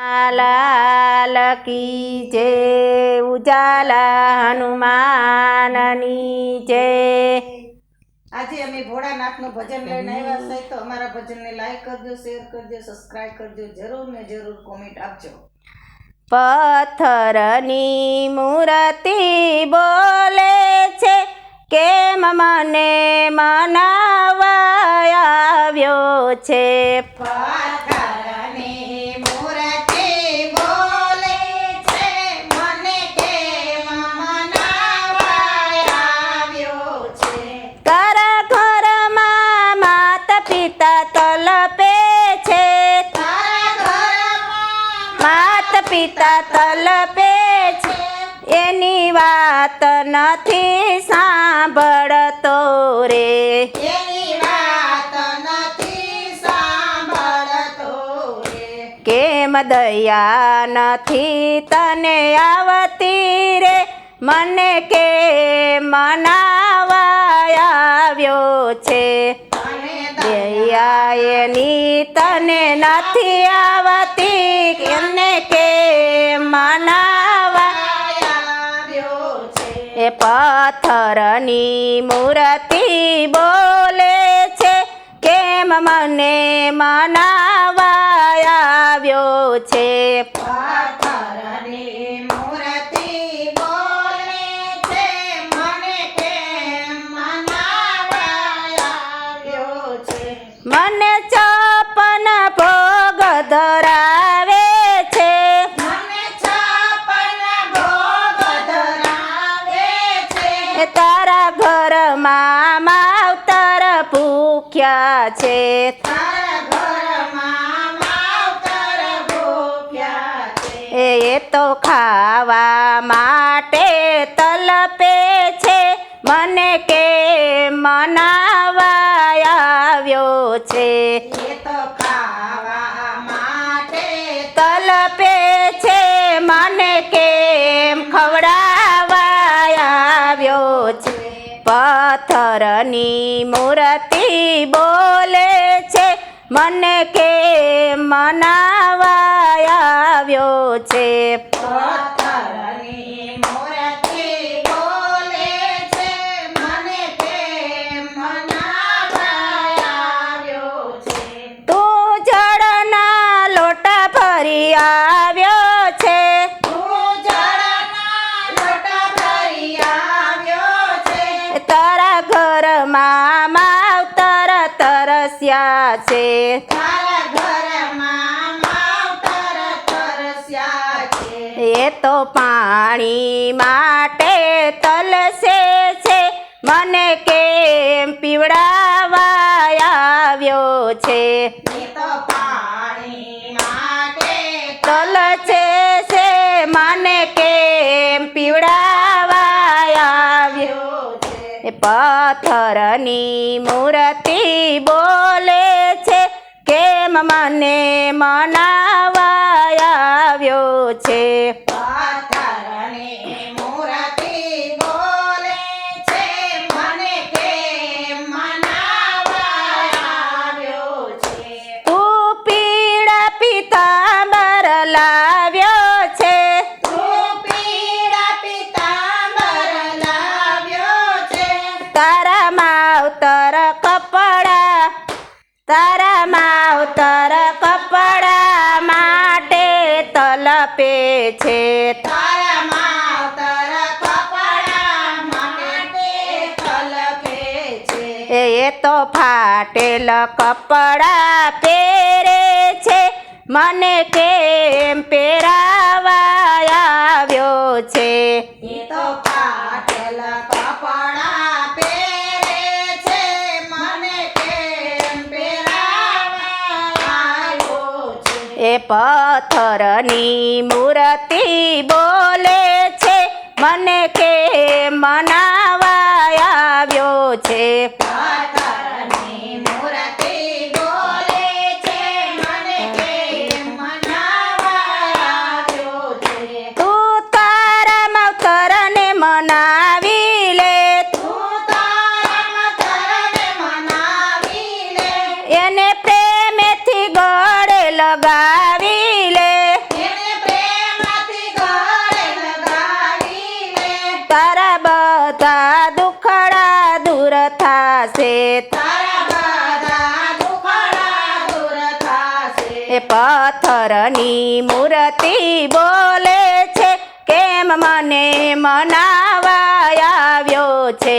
લાલ કી જય ઉજાલા હનુમાનની જય આજે અમે ભોળાનાથનું ભજન લઈને આવ્યા છે તો અમારા ભજનને લાઈક કરજો શેર કરજો સબસ્ક્રાઇબ કરજો જરૂર ને જરૂર કોમેન્ટ આપજો. પથ્થરની મૂર્તિ બોલે છે કેમ મને મનાવા આવ્યો છે પાથરની મૂર્તિ બોલે છે મને કેમ મનાવા આવ્યો છે તારા ઘરમાં માતા પિતા તલપે છે. માત પિતા તલપે છે. એની વાત નથી સાંભળતો રે. કેમ દયા નથી તને આવતી રે? મને કે મનાવા આવ્યો છે? એની તને નથી આવતી એને કે મનાવા. એ પથ્થરની મૂર્તિ બોલે છે, કેમ મને મનાવા છે. એ તો ખાવા માટે તલપે છે. મને કે મનાવા આવ્યો છે. તલપે છે. મને કેમ ખવડાવા આવ્યો છે. પથ્થરની મૂર્તિ બોલે છે મને કેમ મનાવા આવ્યો છે. પથ્થરની મૂર્તિ બોલે છે મને કે મનાવા આવ્યો છે. તારા જળના તરસ્યા છે. તારા ઘરમાં માવતર તરસ્યા છે. એ તો પાણી માટે તલસે છે. મને કેમ પીવડાવા આવ્યો છે? એ મૂર્તિ બોલે છે કેમ મને મનાવા તારા માવતર કપડા માટે તલપે છે. તારા માવતર કપડા માટે તલપે છે. એ તો ફાટેલ કપડા પહેરે છે. મને કેમ પહેરાવા આવ્યો છે એ તો પાટેલ કપડા પહેરે છે મને કેમ પહેરાવા આવ્યો છે એ પથ્થરની મૂર્તિ બોલે છે મને કેમ મનાવા લગાવી લે તારા બધા દુખડા દૂર થાશે. એ પથ્થરની મૂર્તિ બોલે છે કેમ મને મનાવા આવ્યો છે?